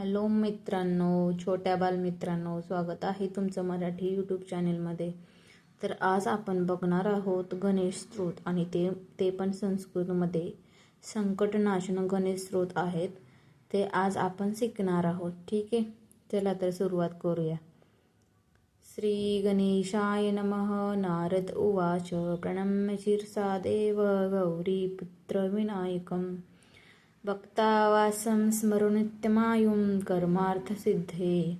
Hello मित्रांनो छोट्या बालमित्रांनो स्वागत आहे तुमचं मराठी यूट्यूब चॅनेलमध्ये तर आज आपण बघणार आहोत गणेश स्त्रोत आणि ते ते पण संस्कृतमध्ये संकटनाशन गणेश स्रोत आहेत. ते आज आपण शिकणार आहोत ठीक आहे? चला तर सुरुवात करूया. श्री गणेशाय नमः. नारद उवाच. प्रणम्य शिरसा देव गौरी पुत्रविनायकम भक्तावासं स्मरुनित्यमायुं कर्मार्थसिद्धे।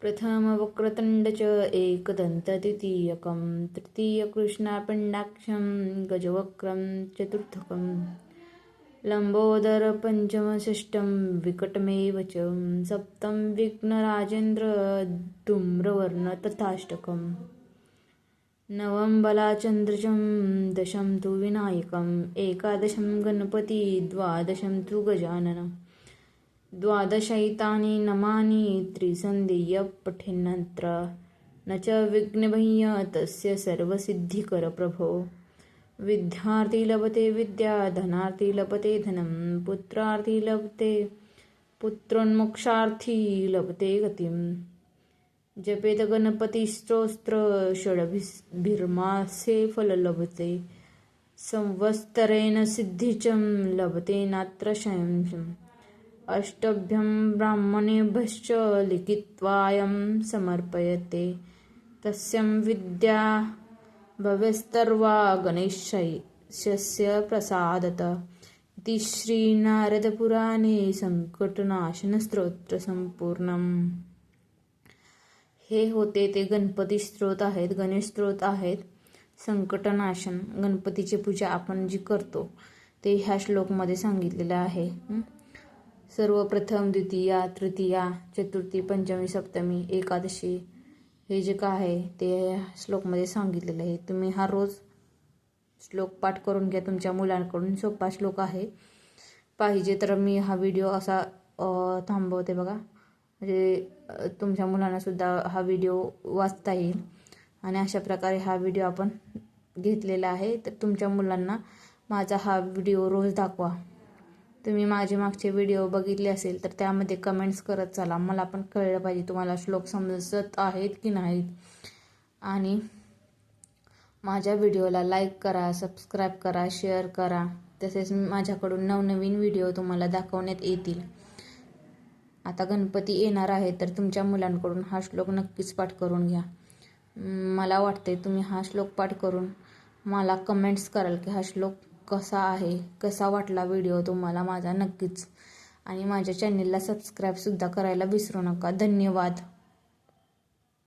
प्रथमवक्रतण्ड च एकदन्तद्वितीयकं तृतीयकृष्णापिण्डाक्षं गजवक्रं चतुर्थकं लम्बोदरपञ्चमषष्टं विकटमेव च सप्तं विघ्नराजेन्द्र नवम बलाचन्द्रजं दशम तु विनायकम् एकादशं गणपती द्वादशं तु गजानन। द्वादशैतानि नमानि त्रिसन्धिय पठेन्नत्र न च विघ्नभय्य तस्य सर्वसिद्धिकर प्रभो विद्यार्थी लभते विद्या धनार्थी लभते धनं पुत्रार्थी लभते पुत्रोन्मोक्षार्थी लभते गतिम् जपेत गणपतिस्तोत्र षडभिर्मासे फल लभते संवत्सरेण सिद्धिचं लभते नात्र संशयम् अष्टभ्यं ब्राह्मणेभ्यश्च लिखित्वायं समर्पयते तस्यं विद्या भवेस्तर्वा गणेशस्य प्रसादत। इति श्रीनारदपुराणे संकटनाशनस्तोत्रसम्पूर्णम् हे होते ते गणपती स्त्रोत आहेत गणेश स्त्रोत आहेत. संकटनाशन गणपतीची पूजा आपण जी करतो ते ह्या श्लोकमध्ये सांगितलेलं आहे. सर्वप्रथम द्वितीया तृतीया चतुर्थी पंचमी सप्तमी एकादशी हे जे काय आहे ते श्लोकमध्ये सांगितलेलं आहे. तुम्ही हा रोज श्लोक पाठ करून घ्या तुमच्या मुलांकडून सोपा श्लोक आहे. पाहिजे तर मी हा व्हिडिओ असा थांबवते बघा. म्हणजे तुमच्या मुलांनासुद्धा हा व्हिडिओ वाचता येईल. आणि अशा प्रकारे हा व्हिडिओ आपण घेतलेला आहे. तर तुमच्या मुलांना माझा हा व्हिडिओ रोज दाखवा. तुम्ही माझे मागचे व्हिडिओ बघितले असेल तर त्यामध्ये कमेंट्स करत चला. मला पण कळलं पाहिजे तुम्हाला श्लोक समजत आहेत की नाहीत. आणि माझ्या व्हिडिओला लाईक करा सबस्क्राईब करा शेअर करा. तसेच माझ्याकडून नवनवीन व्हिडिओ तुम्हाला दाखवण्यात येतील. आता गणपती येणार आहे तर तुमच्या मुलांकडून हा श्लोक नक्कीच पाठ करून घ्या. मला वाटते तुम्ही हा श्लोक पाठ करून मला कमेंट्स कराल की हा श्लोक कसा आहे कसा वाटला व्हिडिओ तुम्हाला माझा नक्कीच. आणि माझ्या चॅनेलला सबस्क्राईबसुद्धा करायला विसरू नका. धन्यवाद.